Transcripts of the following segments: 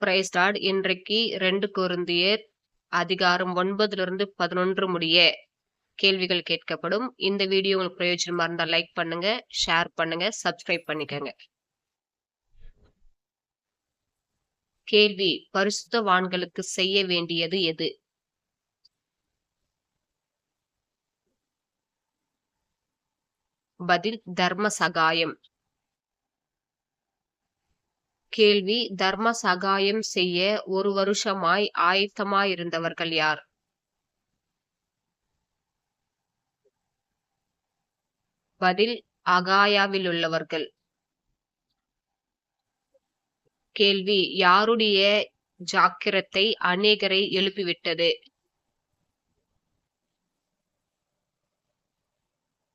பிரைஸ்டாட் இன்றைக்கு ரெண்டு குருந்தியர் அதிகாரம் ஒன்பதிலிருந்து பதினொன்று முடிய கேள்விகள் கேட்கப்படும். இந்த வீடியோ உங்களுக்கு பிரயோஜனமா இருந்தா லைக் பண்ணுங்க ஷேர் பண்ணுங்க சப்ஸ்கிரைப் பண்ணிக்கோங்க. கேள்வி பரிசுத்தவான்களுக்கு செய்ய வேண்டியது எது? பதில் தர்ம சகாயம். கேள்வி தர்ம சகாயம் செய்ய ஒரு வருஷமாய் ஆயத்தமாயிருந்தவர்கள் யார்? பதில் அகாயாவில் உள்ளவர்கள் கேள்வி யாருடைய ஜாக்கிரத்தை அநேகரை எழுப்பிவிட்டது?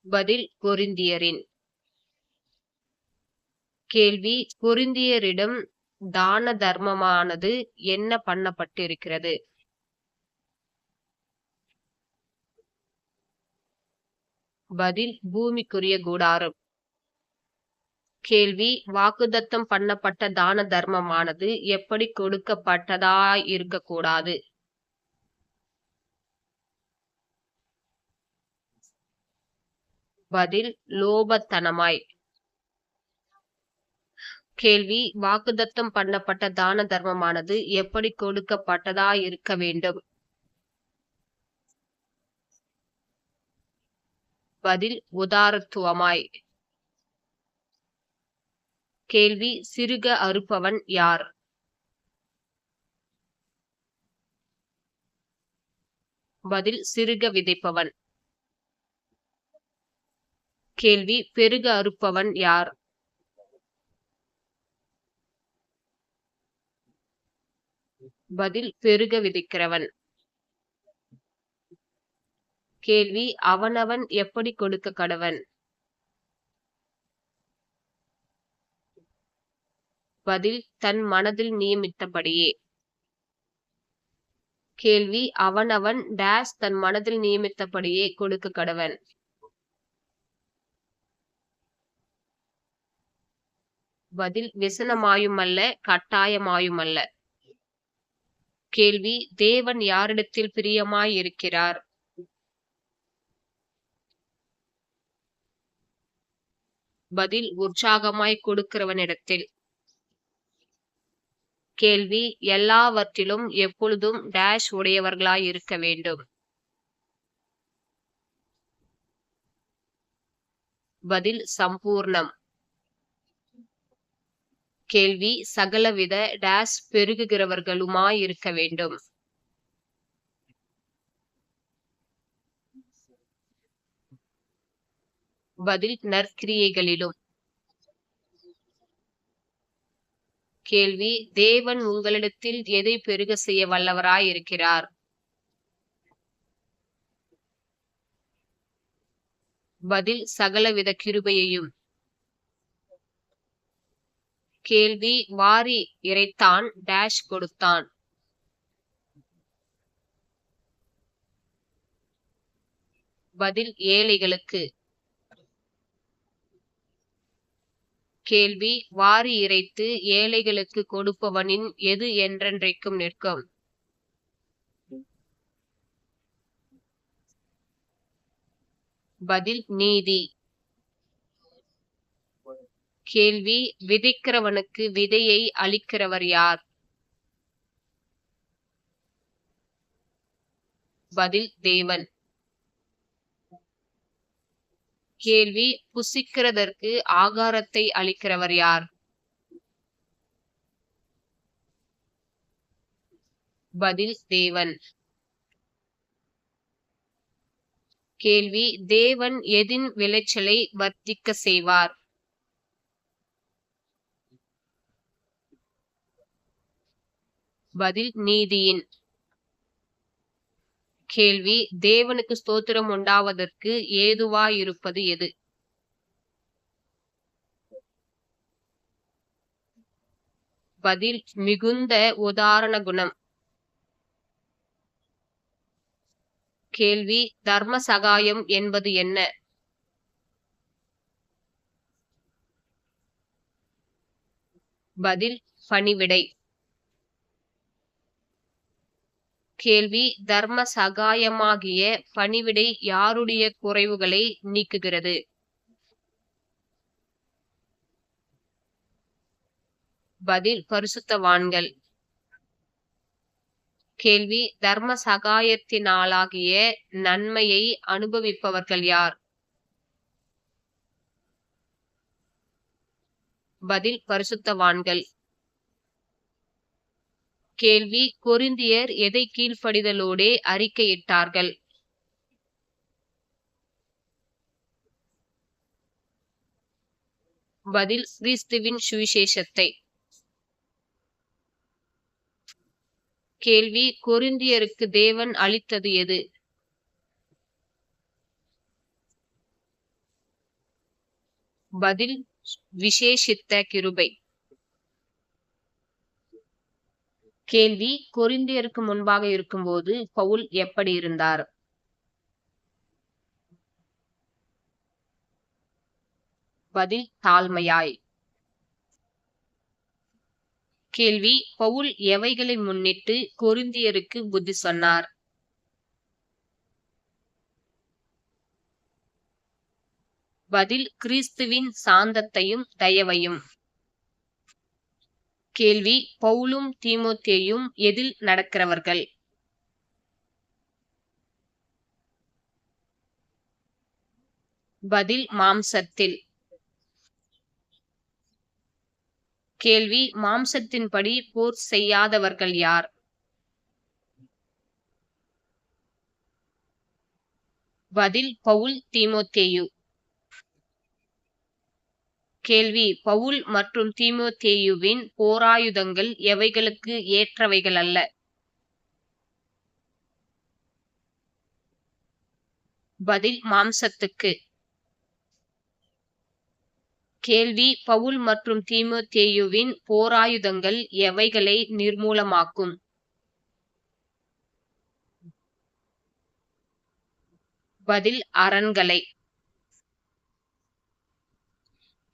பதில் பொருந்தியரின் கேள்வி கொரிந்தியரிடம் தான தர்மமானது என்ன பண்ணப்பட்டிருக்கிறது? பதில் பூமிக்குரிய கூடாரம். கேள்வி வாக்குதத்தம் பண்ணப்பட்ட தான தர்மமானது எப்படி கொடுக்கப்பட்டதா இருக்கக்கூடாது பதில் லோபத்தனமாய். கேள்வி. வாக்குதத்தம் பண்ணப்பட்ட தான தர்மமானது எப்படி கொடுக்கப்பட்டதா இருக்க வேண்டும்? பதில் உதாரத்துவமாய். கேள்வி சிறுக அறுப்பவன் யார்? பதில் சிறுக விதைப்பவன். கேள்வி பெருக அறுப்பவன் யார்? பதில் பெருக விதைக்கிறவன். கேள்வி அவனவன் எப்படி கொடுக்க கடவன்? பதில் தன் மனதில் நியமித்தபடியே. கேள்வி அவனவன் டேஷ் தன் மனதில் நியமித்தபடியே கொடுக்க கடவன். பதில் விசனமாயுமல்ல கட்டாயமாயுமல்ல. கேள்வி தேவன் யாரிடத்தில் பிரியமாய் இருக்கிறார் பதில் உற்சாகமாய் கொடுக்கிறவனிடத்தில். கேள்வி எல்லாவற்றிலும் எப்பொழுதும் டேஷ் உடையவர்களாய் இருக்க வேண்டும். பதில் சம்பூர்ணம். கேள்வி சகலவித டேஷ் பெருகுகிறவர்களுமாயிருக்க வேண்டும். பதில் நற்கிரியைகளிலும். கேள்வி தேவன் உங்களிடத்தில் எதை பெருக செய்ய வல்லவராய் இருக்கிறார் பதில் சகலவித கிருபையையும். கேள்வி வாரி இறைத்தான் டேஷ் கொடுத்தான். பதில் ஏழைகளுக்கு. கேள்வி வாரி இறைத்து ஏழைகளுக்கு கொடுப்பவனின் எது என்றென்றைக்கும் நிற்கும். பதில் நீதி. கேள்வி விதைக்கிறவனுக்கு விதையை அளிக்கிறவர் யார்? பதில் தேவன். கேள்வி புசிக்கிறதற்கு ஆகாரத்தை அளிக்கிறவர் யார்? பதில் தேவன். கேள்வி தேவன் எதின் விளைச்சலை வர்த்திக்க செய்வார்? பதில் நீதியின். கேள்வி தேவனுக்கு ஸ்தோத்திரம் உண்டாவதற்கு ஏதுவாயிருப்பது எது? பதில் மிகுந்த உதாரண குணம். கேள்வி தர்ம சகாயம் என்பது என்ன? பதில் பணிவிடை. கேள்வி தர்ம சகாயமாகிய பணிவிடை யாருடைய குறைவுகளை நீக்குகிறது? பதில் பரிசுத்தவான்கள். கேள்வி தர்ம சகாயத்தினாலாகிய நன்மையை அனுபவிப்பவர்கள் யார்? பதில் பரிசுத்தவான்கள். கேள்வி கொரிந்தியர் எதை கீழ்ப்படிதலோடே அறிக்கையிட்டார்கள்? பதில் கிறிஸ்துவின் சுவிசேஷத்தை. கேள்வி கொரிந்தியருக்கு தேவன் அளித்தது எது? பதில் விசேஷித்த கிருபை. கேள்வி கொரிந்தியருக்கு முன்பாக இருக்கும்போது பவுல் எப்படி இருந்தார்? பதில் தாழ்மையாய். கேள்வி பவுல் எவைகளை முன்னிட்டு கொரிந்தியருக்கு புத்தி சொன்னார்? பதில் கிறிஸ்துவின் சாந்தத்தையும் தயவையும். கேள்வி. பவுலும் தீமோத்தேயும் எதில் நடக்கிறவர்கள்? பதில் மாம்சத்தில். கேள்வி மாம்சத்தின்படி போர் செய்யாதவர்கள் யார்? பதில் பவுல் தீமோத்தேயு. கேள்வி. பவுல் மற்றும் தீமோத்தேயுவின் போராயுதங்கள் எவைகளுக்கு ஏற்றவைகள் அல்ல பதில் மாம்சத்துக்கு. கேள்வி பவுல் மற்றும் தீமோத்தேயுவின் போராயுதங்கள் எவைகளை நிர்மூலமாக்கும்? பதில் அரண்களை.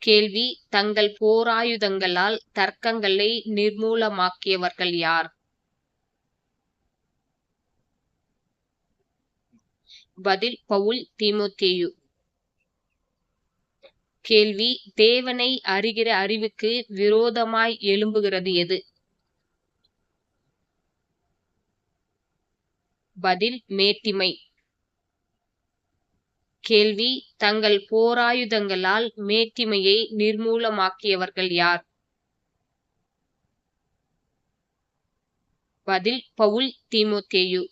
கேள்வி தங்கள் போராயுதங்களால் தர்க்கங்களை நிர்மூலமாக்கியவர்கள் யார்? பதில் பவுல் திமுத்தேயு. கேள்வி தேவனை அறிகிற அறிவுக்கு விரோதமாய் எழும்புகிறது எது? பதில் மேட்டிமை. கேள்வி தங்கள் போராயுதங்களால் மேட்டிமையை நிர்மூலமாக்கியவர்கள் யார்? பதில் பவுல் தீமோத்தேயு.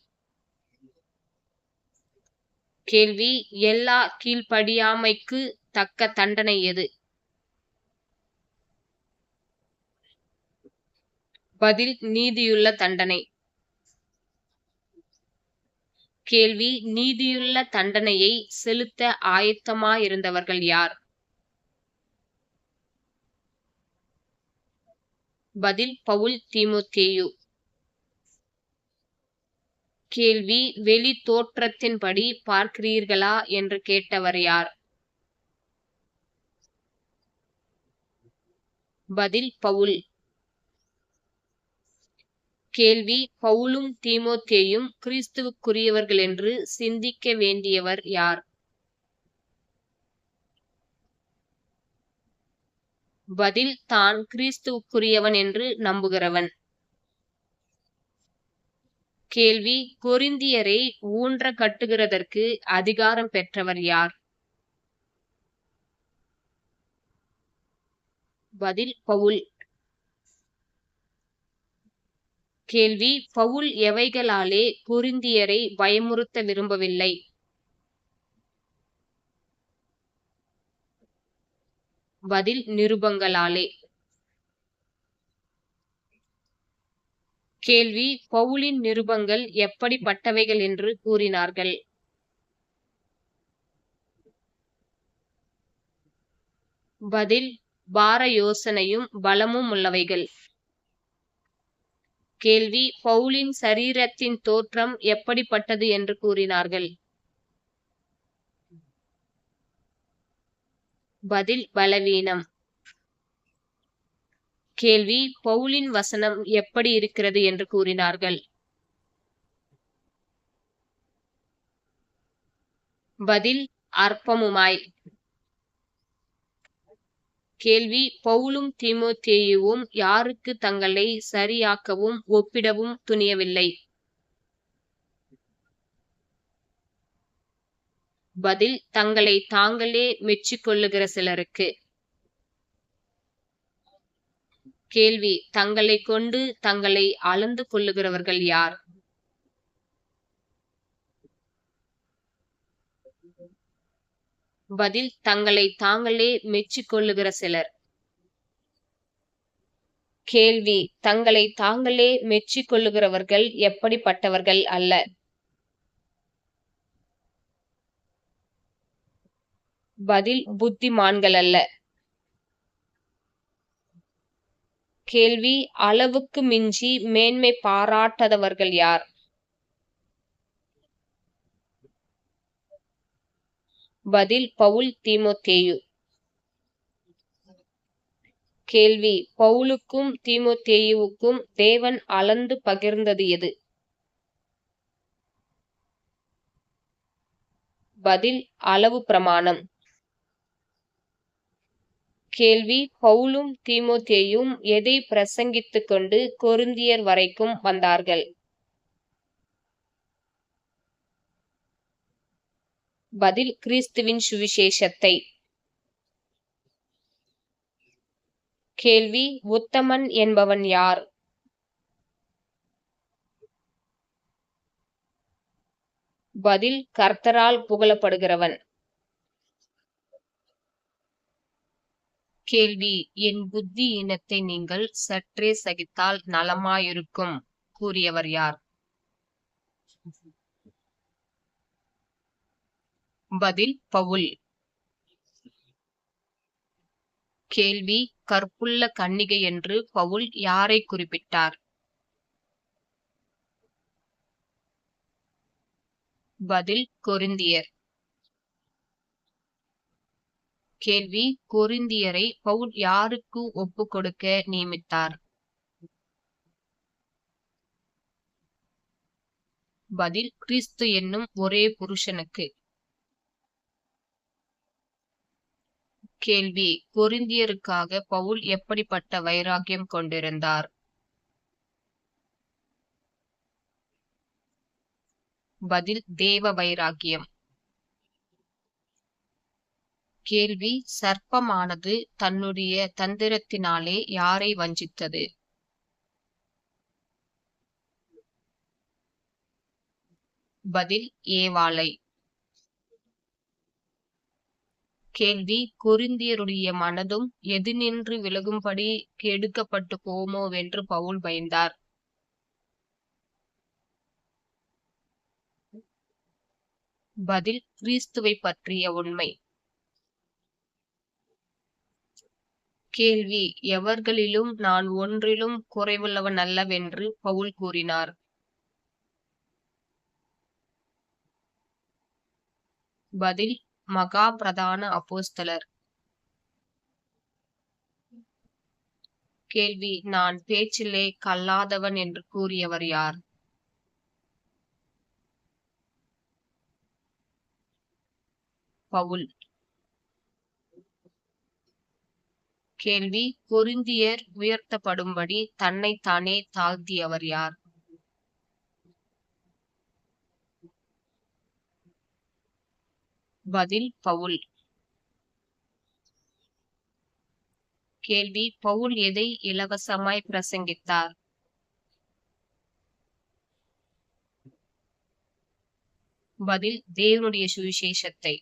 கேள்வி எல்லா கீழ்ப்படியாமைக்கு தக்க தண்டனை எது? பதில் நீதியுள்ள தண்டனை. கேள்வி நீதியுள்ள தண்டனையை செலுத்த ஆயத்தமாயிருந்தவர்கள் யார்? பதில் பவுல் திமுத்தேயு. கேள்வி வெளி தோற்றத்தின்படி பார்க்கிறீர்களா? என்று கேட்டவர் யார்? பதில் பவுல். கேள்வி பவுலும் தீமோத்தேயும் கிறிஸ்துவுக்குரியவர்கள் என்று சிந்திக்க வேண்டியவர் யார்? பதில் தான் கிறிஸ்துவுக்குரியவன் என்று நம்புகிறவன். கேள்வி கொரிந்தியரை ஊன்ற கட்டுகிறதற்கு அதிகாரம் பெற்றவர் யார்? பதில் பவுல் கேள்வி பவுல் எவைகளாலே கொரிந்தியரை பயமுறுத்த விரும்பவில்லை? பதில் நிருபங்களாலே. கேள்வி பவுலின் நிருபங்கள் எப்படிப்பட்டவைகள் என்று கூறினார்கள்? பதில் பார யோசனையும் பலமும் உள்ளவைகள். கேள்வி பவுலின் சரீரத்தின் தோற்றம் எப்படிப்பட்டது என்று கூறினார்கள்? பதில் பலவீனம். கேள்வி பவுலின் வசனம் எப்படி இருக்கிறது என்று கூறினார்கள்? பதில் அற்பமுமாய். கேள்வி. பவுலும் தீமோத்தேயுவும் யாருக்கு தங்களை சரியாக்கவும் ஒப்பிடவும் துணியவில்லை. பதில் தங்களை தாங்களே மெச்சிக்கொள்ளுகிற சிலருக்கு. கேள்வி தங்களை கொண்டு தங்களை அளந்து கொள்ளுகிறவர்கள் யார்? பதில் தங்களை தாங்களே மெச்சிக்கொள்ளுகிற சிலர். கேள்வி தங்களை தாங்களே மெச்சிக்கொள்ளுகிறவர்கள் எப்படிப்பட்டவர்கள் அல்ல? பதில் புத்திமான்கள் அல்ல. கேள்வி அளவுக்கு மிஞ்சி மேன்மை பாராட்டாதவர்கள் யார்? பதில் பவுல் தீமோத்தேயு. கேள்வி பவுலுக்கும் தீமோத்தேயுவுக்கும் தேவன் அளந்து பகிர்ந்தது எது? பதில் அளவு பிரமாணம். கேள்வி பவுலும் தீமோத்தேயும் எதை பிரசங்கித்துக் கொண்டு கொருந்தியர் வரைக்கும் வந்தார்கள்? பதில் கிறிஸ்துவின் சுவிசேஷத்தை. கேள்வி உத்தமன் என்பவன் யார்? பதில் கர்த்தரால் புகழப்படுகிறவன். கேள்வி என் புத்தி இனத்தை நீங்கள் சற்றே சகித்தால் நலமாயிருக்கும் கூறியவர் யார்? பதில் பவுல். கேள்வி கற்புள்ள கன்னிகை என்று பவுல் யாரை குறிப்பிட்டார்? பதில் கொரிந்தியர். கேள்வி கொரிந்தியரை பவுல் யாருக்கு ஒப்பு கொடுக்க நியமித்தார்? பதில் கிறிஸ்து என்னும் ஒரே புருஷனுக்கு. கேள்வி. கொரிந்தியருக்காக பவுல் எப்படிப்பட்ட வைராக்கியம் கொண்டிருந்தார்? பதில் தேவ வைராக்கியம். கேள்வி சர்ப்பமானது தன்னுடைய தந்திரத்தினாலே யாரை வஞ்சித்தது? பதில் ஏவாளை. கேள்வி கொரிந்தியருடைய மனதும் எதினின்று விலகும்படி கெடுக்கப்பட்டு போமோவென்று பவுல் பயந்தார். பதில் கிறிஸ்துவை பற்றிய உண்மை. கேள்வி எவர்களிலும் நான் ஒன்றிலும் குறைவுள்ளவன் அல்லவென்று பவுல் கூறினார். பதில் மகா பிரதான அப்போஸ்தலர். கேள்வி நான் பேச்சிலே கல்லாதவன் என்று கூறியவர் யார்? பவுல். கேள்வி பொருந்தியர் உயர்த்தப்படும்படி தன்னைத்தானே தாழ்த்தியவர் யார்? பதில் பவுல். கேள்வி பவுல் எதை இலவசமாய் பிரசங்கித்தார்? பதில் தேவனுடைய சுவிசேஷத்தை.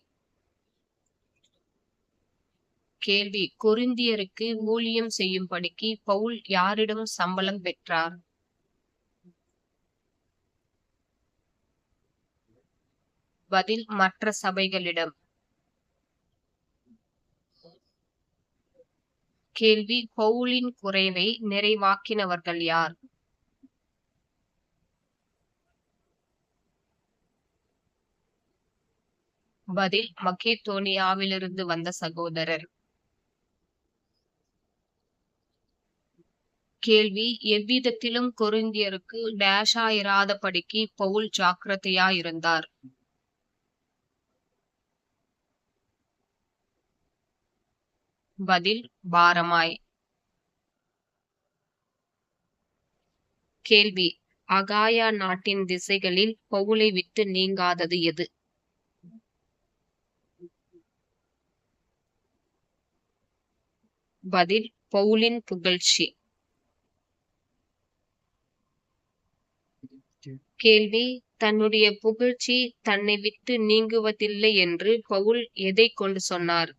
கேள்வி கொரிந்தியருக்கு ஊழியம் செய்யும்படிக்கு பவுல் யாரிடம் சம்பளம் பெற்றார்? பதில் மற்ற சபைகளிடம். கேள்வி பவுலின் குறைவை நிறைவாக்கினவர்கள் யார்? பதில் மக்கேதோனியாவிலிருந்து வந்த சகோதரர். கேள்வி எவ்விதத்திலும் கொறுந்தியதுக்கு டேஷா இராதபடிக்கு பவுல் ஜாக்கிரதையா இருந்தார் பதில் பாரமாய். கேள்வி அகாயா நாட்டின் திசைகளில் பவுலை விட்டு நீங்காதது எது? பதில் பவுலின் புகழ்ச்சி. கேள்வி தன்னுடைய புகழ்ச்சி தன்னை விட்டு நீங்குவதில்லை என்று பவுல் எதை கொண்டு சொன்னார்?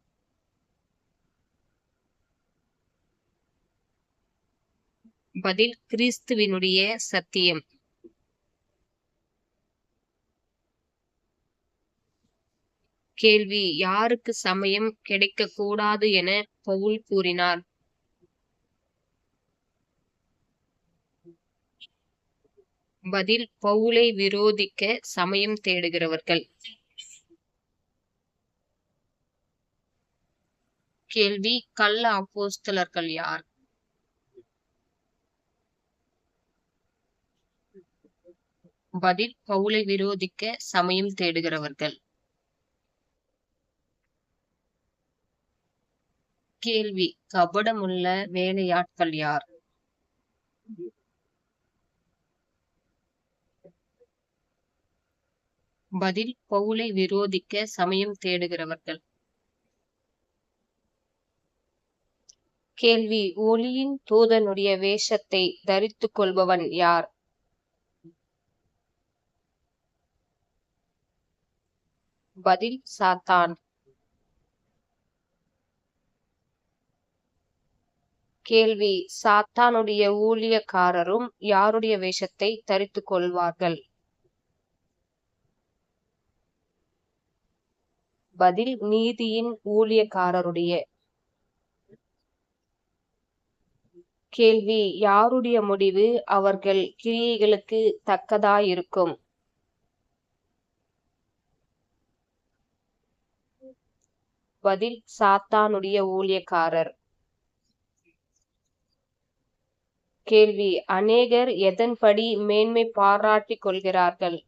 பதில் கிறிஸ்துவினுடைய சத்தியம். கேள்வி யாருக்கு சமயம் கிடைக்க கூடாது என பவுல் கூறினார். பதில் பவுலை விரோதிக்க சமயம் தேடுகிறவர்கள். கேள்வி கள்ள அப்போஸ்தலர்கள் யார்? பதில் பவுலை விரோதிக்க சமயம் தேடுகிறவர்கள். கேள்வி கபடமுள்ள வேலையாட்கள் யார்? பதில் பவுலை விரோதிக்க சமயம் தேடுகிறவர்கள். கேள்வி ஒளியின் தூதனுடைய வேஷத்தை தரித்துக் கொள்பவன் யார்? பதில் சாத்தான். கேள்வி சாத்தானுடைய ஊழியக்காரரும் யாருடைய வேஷத்தை தரித்துக் கொள்வார்கள்? பதில் நீதியின் ஊழியக்காரருடைய. கேள்வி யாருடைய முடிவு அவர்கள் கிரியைகளுக்கு தக்கதாயிருக்கும்? பதில் சாத்தானுடைய ஊழியக்காரர். கேள்வி அநேகர் எதன்படி மேன்மை பாராட்டிக் கொள்கிறார்கள்?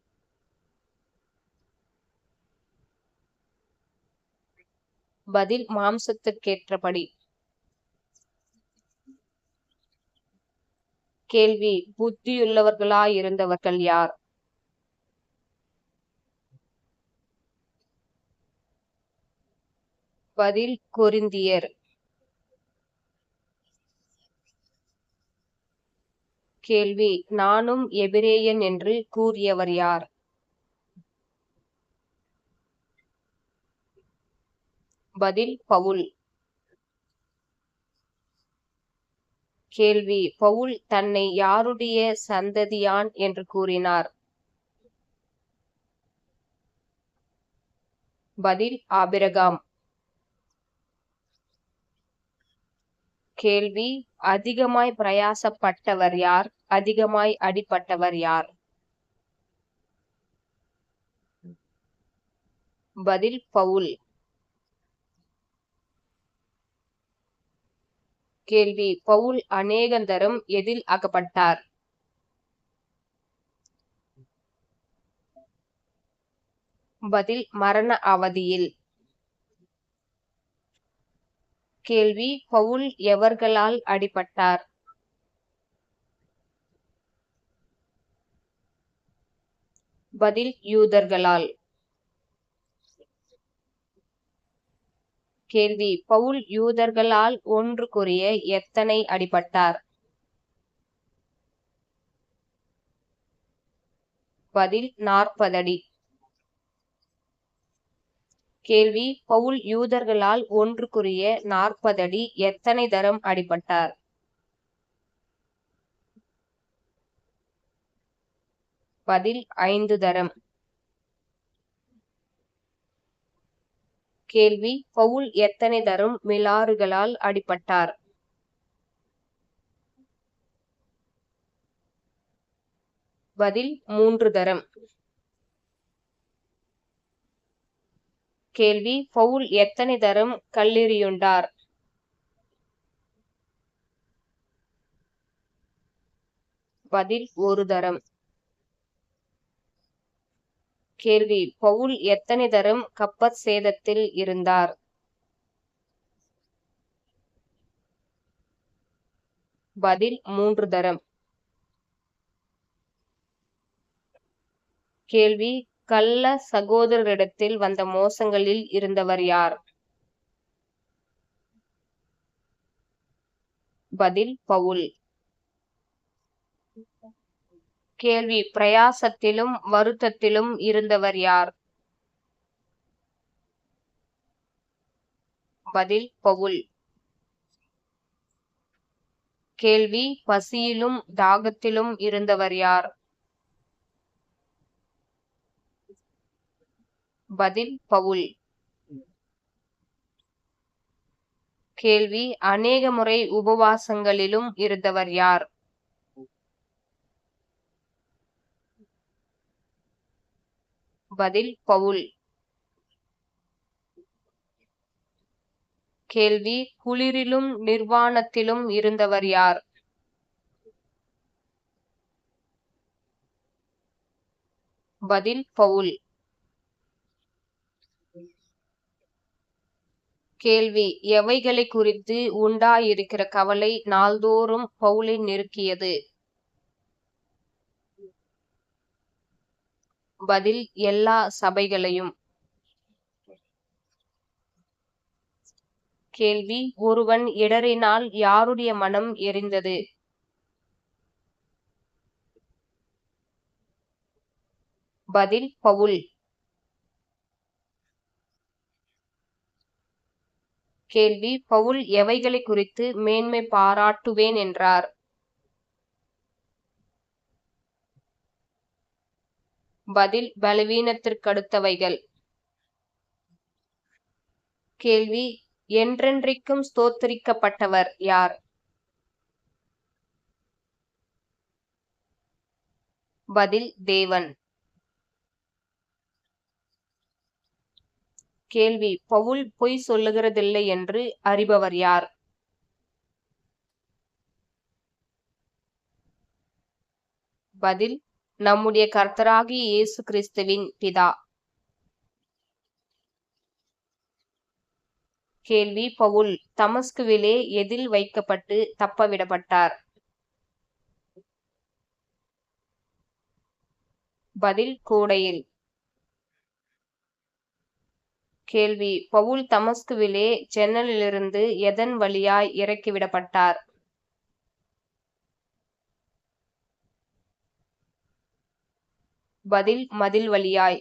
பதில் மாம்சத்துக்கேற்றபடி. கேள்வி புத்தியுள்ளவர்களாயிருந்தவர்கள் யார்? பதில் கொரிந்தியர். கேள்வி நானும் எபிரேயன் என்று கூறியவர் யார்? பதில் பவுல். கேள்வி பவுல் தன்னை யாருடைய சந்ததியான் என்று கூறினார்? பதில் ஆபிரகாம். கேள்வி அதிகமாய் பிரயாசப்பட்டவர் யார்? அதிகமாய் அடிபட்டவர் யார்? பதில் பவுல். கேள்வி பவுல் அநேகந்தரம் எதில் அகப்பட்டார் பதில் மரண அவதியில். கேள்வி பவுல் எவர்களால் அடிபட்டார்? பதில் யூதர்களால். கேள்வி பவுல் யூதர்களால் ஒன்று கூறிய எத்தனை அடிபட்டார்? பதில் நாற்பதடி கேள்வி. பவுல் யூதர்களால் ஒன்றுக்குரிய நாற்பதடி எத்தனை தரம் அடிபட்டார்? பதில் ஐந்து தரம். கேள்வி பவுல் எத்தனை தரம் மிலாறுகளால் அடிபட்டார்? பதில் மூன்று தரம். கேள்வி. பவுல் எத்தனை தரம் கல்லெறியுண்டார்? பதில் ஒரு தரம். கேள்வி பவுல் எத்தனை தரம் கப்பற் சேதத்தில் இருந்தார்? பதில் மூன்று தரம். கேள்வி கள்ள சகோதரரிடத்தில் வந்த மோசங்களில் இருந்தவர் யார்? பதில் பவுல். கேள்வி பிரயாசத்திலும் வருத்தத்திலும் இருந்தவர் யார்? பதில் பவுல். கேள்வி பசியிலும் தாகத்திலும் இருந்தவர் யார்? பதில் பவுல். கேள்வி அநேக முறை உபவாசங்களிலும் இருந்தவர் யார்? பதில் பவுல். கேள்வி குளிரிலும் நிர்வாணத்திலும் இருந்தவர் யார்? பதில் பவுல். கேள்வி. எவைகளை குறித்து உண்டாயிருக்கிற கவலை நாள்தோறும் பவுலை நெருக்கியது பதில் எல்லா சபைகளையும். கேள்வி ஒருவன் இடறினால் யாருடைய மனம் எரிந்தது? பதில் பவுல். கேள்வி. பவுல் எவைகளை குறித்து மேன்மை பாராட்டுவேன் என்றார். பதில் பலவீனத்திற்கடுத்தவைகள். கேள்வி என்றென்றைக்கும் ஸ்தோத்தரிக்கப்பட்டவர் யார்? பதில் தேவன். கேள்வி. பவுல் பொய் சொல்லுகிறதில்லை என்று அறிபவர் யார்? பதில் நம்முடைய கர்த்தராகிய இயேசு கிறிஸ்துவின் பிதா. கேள்வி பவுல் தமஸ்குவிலே எதில் வைக்கப்பட்டு தப்பவிடப்பட்டார்? பதில் கூடையில். கேள்வி. பவுல் தமஸ்குவிலே ஜன்னலிலிருந்து எதன் வழியாய் இறக்கிவிடப்பட்டார் பதில் மதில் வழியாய்.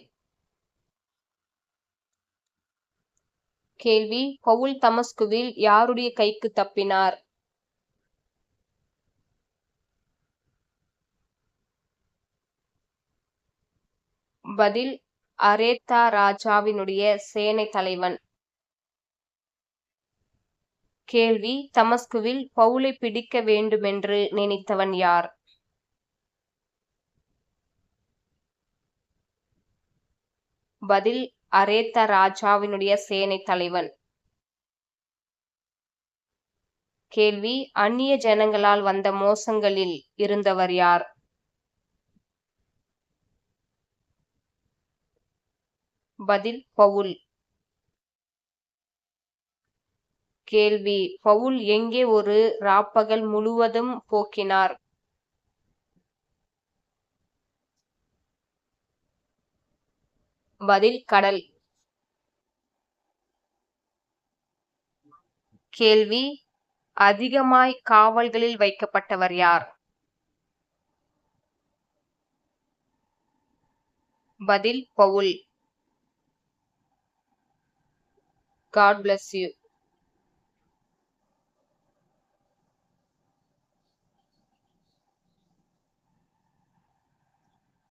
கேள்வி பவுல் தமஸ்குவில் யாருடைய கைக்கு தப்பினார்? பதில் அரேத்தா ராஜாவினுடைய சேனை தலைவன். கேள்வி தமஸ்குவில் பவுலை பிடிக்க வேண்டுமென்று நினைத்தவன் யார்? பதில் அரேத்த ராஜாவினுடைய சேனை தலைவன். கேள்வி அந்நிய ஜனங்களால் வந்த மோசங்களில் இருந்தவர் யார்? பதில் பவுல். கேள்வி பவுல் எங்கே ஒரு ராப்பகல் முழுவதும் போக்கினார்? பதில் கடல். கேள்வி அதிகமாய் காவல்களில் வைக்கப்பட்டவர் யார்? பதில் பவுல். God bless you.